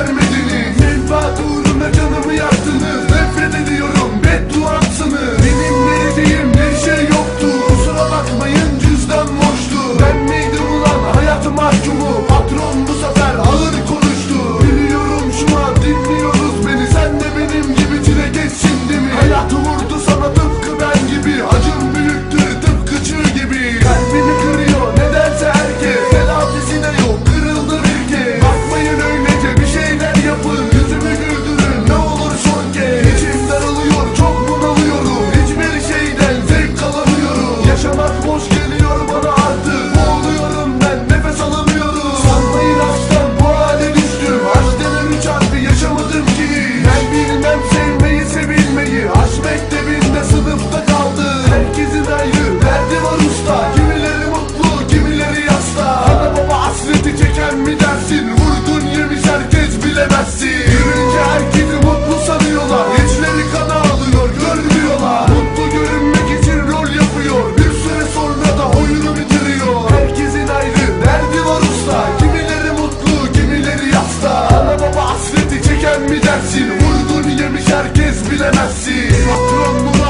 enemy. versin Vurgun yemiş herkes bilemezsin. Patron mu